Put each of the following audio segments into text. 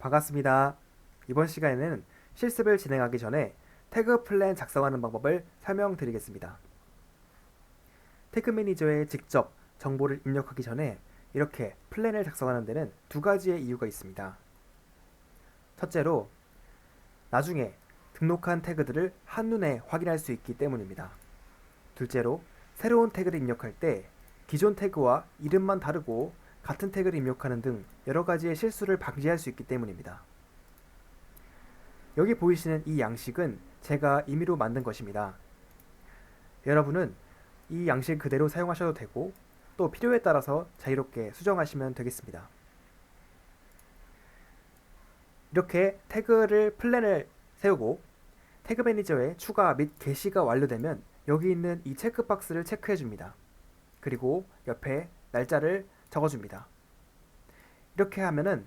반갑습니다. 이번 시간에는 실습을 진행하기 전에 태그 플랜 작성하는 방법을 설명드리겠습니다. 태그 매니저에 직접 정보를 입력하기 전에 이렇게 플랜을 작성하는 데는 두 가지의 이유가 있습니다. 첫째로 나중에 등록한 태그들을 한눈에 확인할 수 있기 때문입니다. 둘째로 새로운 태그를 입력할 때 기존 태그와 이름만 다르고 같은 태그를 입력하는 등 여러 가지의 실수를 방지할 수 있기 때문입니다. 여기 보이시는 이 양식은 제가 임의로 만든 것입니다. 여러분은 이 양식 그대로 사용하셔도 되고 또 필요에 따라서 자유롭게 수정하시면 되겠습니다. 이렇게 태그를 플랜을 세우고 태그 매니저에 추가 및 게시가 완료되면 여기 있는 이 체크박스를 체크해 줍니다. 그리고 옆에 날짜를 적어줍니다. 이렇게 하면은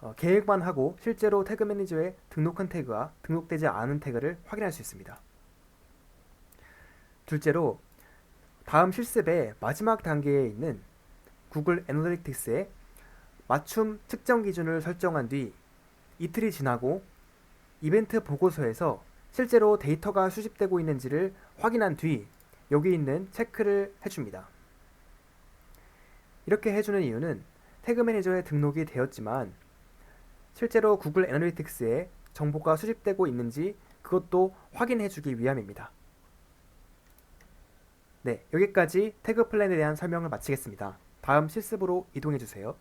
어, 계획만 하고 실제로 태그 매니저에 등록한 태그와 등록되지 않은 태그를 확인할 수 있습니다. 둘째로 다음 실습의 마지막 단계에 있는 구글 애널리틱스에 맞춤 측정 기준을 설정한 뒤 이틀이 지나고 이벤트 보고서에서 실제로 데이터가 수집되고 있는지를 확인한 뒤 여기 있는 체크를 해줍니다. 이렇게 해주는 이유는 태그 매니저에 등록이 되었지만 실제로 구글 애널리틱스에 정보가 수집되고 있는지 그것도 확인해주기 위함입니다. 네, 여기까지 태그 플랜에 대한 설명을 마치겠습니다. 다음 실습으로 이동해주세요.